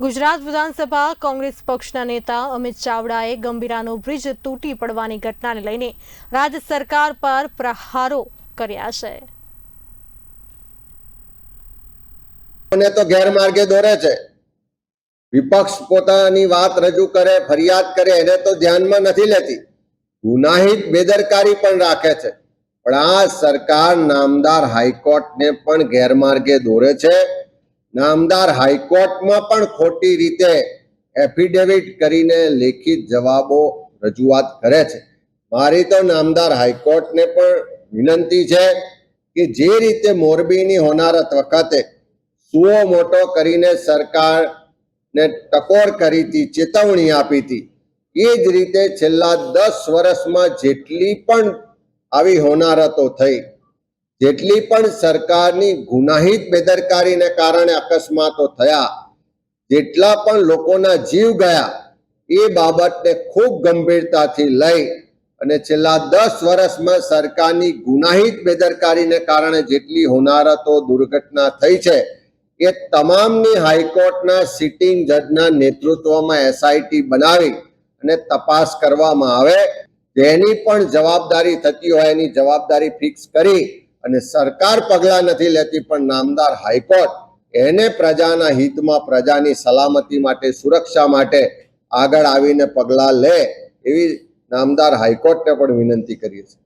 ગુજરાત વિધાનસભા કોંગ્રેસ પક્ષના નેતા અમિત ચાવડાએ ગંભીરાનો બ્રિજ તૂટી પડવાની ઘટનાને લઈને રાજ્ય સરકાર પર પ્રહારો કર્યા છે. મને તો ગેરમાર્ગે દોરે છે. વિપક્ષ પોતાની વાત રજૂ કરે, ફરિયાદ કરે, એને તો ધ્યાનમાં નથી લેતી. ગુનાહિત બેદરકારી પણ રાખે છે. પણ આ સરકાર નામદાર હાઈકોર્ટને પણ ગેરમાર્ગે દોરે છે. નામદાર હાઈકોર્ટમાં પણ ખોટી રીતે એફિડેવિટ કરીને લેખિત જવાબો રજૂઆત કરે છે. મારી તો નામદાર હાઈકોર્ટને પણ વિનંતી છે કે જે રીતે મોરબીની હોનારત વખતે સુઓ મોટો કરીને સરકારને ટકોર કરી હતી, ચેતવણી આપી હતી, એ જ રીતે છેલ્લા દસ વર્ષમાં જેટલી પણ આવી હોનારતો થઈ જેટલી પણ સરકારની ગુનાહિત બેદરકારીને કારણે અકસ્માતો થયા, જેટલા પણ લોકોના જીવ ગયા, એ બાબતને ખૂબ ગંભીરતાથી લઈ અને છેલ્લા દસ વર્ષમાં સરકારની ગુનાહિત બેદરકારીને કારણે જેટલી હોનારતો દુર્ઘટના થઈ છે, એ તમામની હાઈકોર્ટના સિટિંગ જજના નેતૃત્વમાં એસઆઈટી બનાવી અને તપાસ કરવામાં આવે. જેની પણ જવાબદારી થતી હોય એની જવાબદારી ફિક્સ કરી અને સરકાર પગલાં નથી લેતી, પણ નામદાર હાઈકોર્ટ એને પ્રજાના હિતમાં, પ્રજાની સલામતી માટે, સુરક્ષા માટે આગળ આવીને પગલાં લે એવી નામદાર હાઈકોર્ટને પણ વિનંતી કરીએ છીએ.